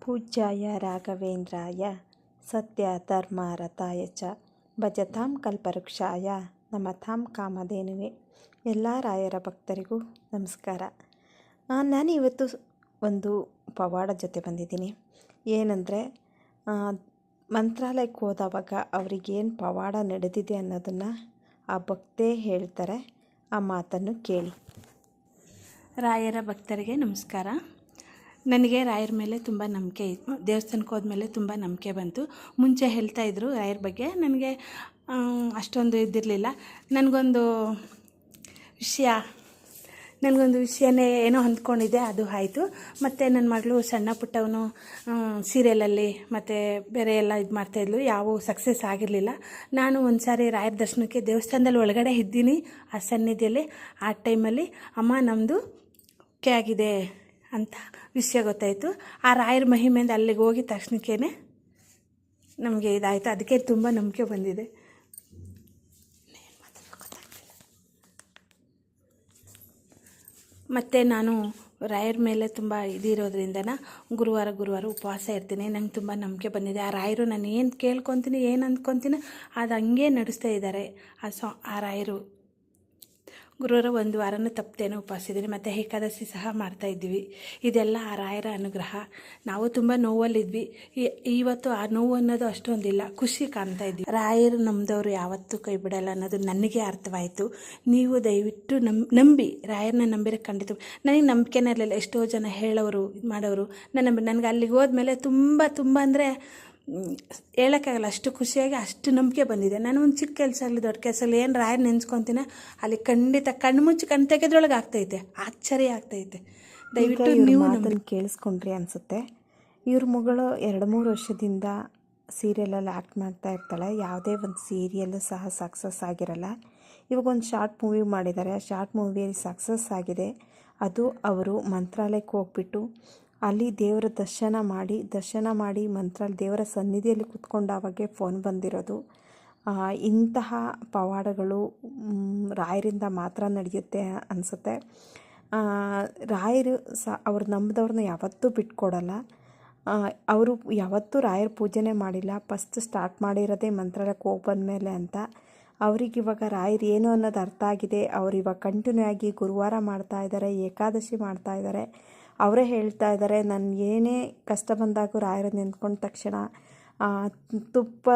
ಪೂಜ್ಯಾಯ ರಾಘವೇಂದ್ರಾಯ, ಸತ್ಯ ಧರ್ಮ ರಥಾಯ ಚ, ಭಜತಾಂ ಕಲ್ಪವೃಕ್ಷಾಯ, ನಮತಾಂ ಕಾಮಧೇನುವೆ. ಎಲ್ಲ ರಾಯರ ಭಕ್ತರಿಗೂ ನಮಸ್ಕಾರ. ನಾನು ಇವತ್ತು ಒಂದು ಪವಾಡ ಜೊತೆ ಬಂದಿದ್ದೀನಿ. ಏನಂದರೆ ಮಂತ್ರಾಲಯಕ್ಕೆ ಹೋದವಾಗ ಅವರಿಗೇನು ಪವಾಡ ನಡೆದಿದೆ ಅನ್ನೋದನ್ನು ಆ ಭಕ್ತೇ ಹೇಳ್ತಾರೆ. ಆ ಮಾತನ್ನು ಕೇಳಿ. ರಾಯರ ಭಕ್ತರಿಗೆ ನಮಸ್ಕಾರ. ನನಗೆ ರಾಯರ ಮೇಲೆ ತುಂಬ ನಂಬಿಕೆ ಇತ್ತು. ದೇವಸ್ಥಾನಕ್ಕೆ ಹೋದ್ಮೇಲೆ ತುಂಬ ನಂಬಿಕೆ ಬಂತು. ಮುಂಚೆ ಹೇಳ್ತಾ ಇದ್ದರು ರಾಯರ ಬಗ್ಗೆ. ನನಗೆ ಅಷ್ಟೊಂದು ಇದ್ದಿರಲಿಲ್ಲ ನನಗೊಂದು ವಿಷಯ, ನನಗೊಂದು ವಿಷಯನೇ ಏನೋ ಹೊಂದ್ಕೊಂಡಿದ್ದೆ, ಅದು ಆಯಿತು. ಮತ್ತು ನನ್ನ ಮಗಳು ಸಣ್ಣ ಪುಟ್ಟವನು ಸೀರಿಯಲಲ್ಲಿ ಮತ್ತು ಬೇರೆ ಎಲ್ಲ ಇದು ಮಾಡ್ತಾಯಿದ್ಲು ಯಾವ ಸಕ್ಸಸ್ ಆಗಿರಲಿಲ್ಲ. ನಾನು ಒಂದು ಸಾರಿ ರಾಯರ ದರ್ಶನಕ್ಕೆ ದೇವಸ್ಥಾನದಲ್ಲಿ ಒಳಗಡೆ ಇದ್ದೀನಿ, ಆ ಸನ್ನಿಧಿಯಲ್ಲಿ, ಆ ಟೈಮಲ್ಲಿ. ಅಮ್ಮ ನಮ್ಮದು ಆಗಿದೆ. ಅಂತ ವಿಷಯ ಗೊತ್ತಾಯಿತು. ಆ ರಾಯರ ಮಹಿಮೆಯಿಂದ ಅಲ್ಲಿಗೆ ಹೋಗಿದ ತಕ್ಷಣಕ್ಕೇ ನಮಗೆ ಇದಾಯಿತು. ಅದಕ್ಕೆ ತುಂಬ ನಂಬಿಕೆ ಬಂದಿದೆ. ಮತ್ತು ನಾನು ರಾಯರ ಮೇಲೆ ತುಂಬ ಇದಿರೋದ್ರಿಂದನ ಗುರುವಾರ ಗುರುವಾರ ಉಪವಾಸ ಇರ್ತೀನಿ. ನಂಗೆ ತುಂಬ ನಂಬಿಕೆ ಬಂದಿದೆ. ಆ ರಾಯರು ನಾನು ಏನು ಕೇಳ್ಕೊತೀನಿ, ಏನು ಅಂದ್ಕೊತೀನಿ, ಅದು ಹಂಗೆ ನಡೆಸ್ತಾ ಇದ್ದಾರೆ. ಆ ಸೊ ಆ ರಾಯರು ಗುರುವಾರ ಒಂದು ವಾರನೂ ತಪ್ಪದೇನೋ ಉಪವಾಸ ಇದ್ದೀನಿ ಮತ್ತು ಏಕಾದಶಿ ಸಹ ಮಾಡ್ತಾ ಇದ್ದೀವಿ. ಇದೆಲ್ಲ ಆ ರಾಯರ ಅನುಗ್ರಹ. ನಾವು ತುಂಬ ನೋವಲ್ಲಿದ್ವಿ. ಇವತ್ತು ಆ ನೋವು ಅನ್ನೋದು ಅಷ್ಟೊಂದಿಲ್ಲ. ಖುಷಿ ಕಾಣ್ತಾ ಇದ್ವಿ ರಾಯರು ನಮ್ಮದವ್ರು ಯಾವತ್ತೂ ಕೈ ಬಿಡಲ್ಲ ಅನ್ನೋದು ನನಗೆ ಅರ್ಥವಾಯಿತು. ನೀವು ದಯವಿಟ್ಟು ನಂಬಿ ನಂಬಿ, ರಾಯರನ್ನ ನಂಬಿರ ಖಂಡಿತ. ನನಗೆ ನಂಬಿಕೆನೇ ಇರಲಿಲ್ಲ. ಎಷ್ಟೋ ಜನ ಹೇಳೋರು, ಮಾಡೋರು. ನನ್ನ ನನಗೆ ಅಲ್ಲಿಗೆ ಹೋದ್ಮೇಲೆ ತುಂಬ ತುಂಬ ಅಂದರೆ ಹೇಳೋಕ್ಕಾಗಲ್ಲ ಅಷ್ಟು ಖುಷಿಯಾಗಿ ಅಷ್ಟು ನಂಬಿಕೆ ಬಂದಿದೆ. ನಾನು ಒಂದು ಚಿಕ್ಕ ಕೆಲಸ ಆಗಲಿ ದೊಡ್ಡ ಕೆಲಸ ಆಗಲಿ ಏನು ರಾಯರ್ ನೆನ್ಸ್ಕೊತೀನ. ಅಲ್ಲಿ ಖಂಡಿತ ಕಣ್ಣು ಮುಚ್ಚಿ ಕಣ್ಣು ತೆಗೆದ್ರೊಳಗೆ ಆಗ್ತೈತೆ ಆಶ್ಚರ್ಯ ಆಗ್ತೈತೆ. ದಯವಿಟ್ಟು ನೀವು ನಮ್ಮನ್ನು ಕೇಳಿಸ್ಕೊಂಡ್ರಿ ಅನಿಸುತ್ತೆ. ಇವ್ರ ಮಗಳು ಎರಡು ಮೂರು ವರ್ಷದಿಂದ ಸೀರಿಯಲಲ್ಲಿ ಆ್ಯಕ್ಟ್ ಮಾಡ್ತಾ ಇರ್ತಾಳೆ. ಯಾವುದೇ ಒಂದು ಸೀರಿಯಲ್ಲು ಸಹ ಸಕ್ಸಸ್ ಆಗಿರಲ್ಲ. ಇವಾಗ ಒಂದು ಶಾರ್ಟ್ ಮೂವಿ ಮಾಡಿದ್ದಾರೆ. ಆ ಶಾರ್ಟ್ ಮೂವಿಯಲ್ಲಿ ಸಕ್ಸಸ್ ಆಗಿದೆ. ಅದು ಅವರು ಮಂತ್ರಾಲಯಕ್ಕೆ ಹೋಗ್ಬಿಟ್ಟು ಅಲ್ಲಿ ದೇವರ ದರ್ಶನ ಮಾಡಿ ದರ್ಶನ ಮಾಡಿ ಮಂತ್ರ ದೇವರ ಸನ್ನಿಧಿಯಲ್ಲಿ ಕುತ್ಕೊಂಡಾವಾಗೆ ಫೋನ್ ಬಂದಿರೋದು. ಇಂತಹ ಪವಾಡಗಳು ರಾಯರಿಂದ ಮಾತ್ರ ನಡೆಯುತ್ತೆ ಅನಿಸುತ್ತೆ. ರಾಯರು ಸ, ಅವ್ರು ನಂಬಿದವ್ರನ್ನ ಯಾವತ್ತೂ ಬಿಟ್ಕೊಡಲ್ಲ. ಅವರು ಯಾವತ್ತೂ ರಾಯರ ಪೂಜೆನೇ ಮಾಡಿಲ್ಲ. ಫಸ್ಟ್ ಸ್ಟಾರ್ಟ್ ಮಾಡಿರೋದೇ ಮಂತ್ರಾಲಯಕ್ಕೆ ಹೋಗಿ ಬಂದಮೇಲೆ ಅಂತ. ಅವರಿಗಿವಾಗ ರಾಯರು ಏನು ಅನ್ನೋದು ಅರ್ಥ ಆಗಿದೆ. ಅವ್ರು ಇವಾಗ ಕಂಟಿನ್ಯೂ ಆಗಿ ಗುರುವಾರ ಮಾಡ್ತಾ ಇದ್ದಾರೆ ಏಕಾದಶಿ ಮಾಡ್ತಾ ಇದ್ದಾರೆ ಅವರೇ ಹೇಳ್ತಾ ಇದ್ದಾರೆ, ನಾನು ಏನೇ ಕಷ್ಟ ಬಂದಾಗ ರಾಯರ ನಿಂತ್ಕೊಂಡ ತಕ್ಷಣ ತುಪ್ಪ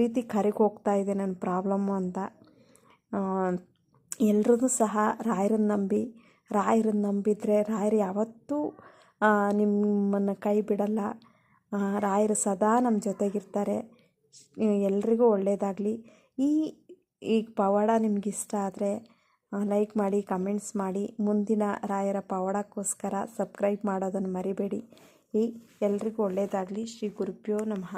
ರೀತಿ ಕರಿಗೆ ಹೋಗ್ತಾ ಇದೆ ನನ್ನ ಪ್ರಾಬ್ಲಮ್ಮು ಅಂತ. ಎಲ್ರೂ ಸಹ ರಾಯರನ್ನ ನಂಬಿ, ರಾಯರನ್ನ ನಂಬಿದರೆ ರಾಯರು ಯಾವತ್ತೂ ನಿಮ್ಮನ್ನು ಕೈ ಬಿಡಲ್ಲ. ರಾಯರು ಸದಾ ನಮ್ಮ ಜೊತೆಗಿರ್ತಾರೆ. ಎಲ್ರಿಗೂ ಒಳ್ಳೆಯದಾಗಲಿ ಈ ಈ ಪವಾಡ ನಿಮಗಿಷ್ಟ ಆದರೆ ಲೈಕ್ ಮಾಡಿ ಕಮೆಂಟ್ಸ್ ಮಾಡಿ, ಮುಂದಿನ ರಾಯರ ಪವಾಡಕ್ಕೋಸ್ಕರ ಸಬ್ಸ್ಕ್ರೈಬ್ ಮಾಡೋದನ್ನು ಮರಿಬೇಡಿ. ಈ ಎಲ್ರಿಗೂ ಒಳ್ಳೆಯದಾಗಲಿ ಶ್ರೀ ಗುರುಭ್ಯೋ ನಮಃ.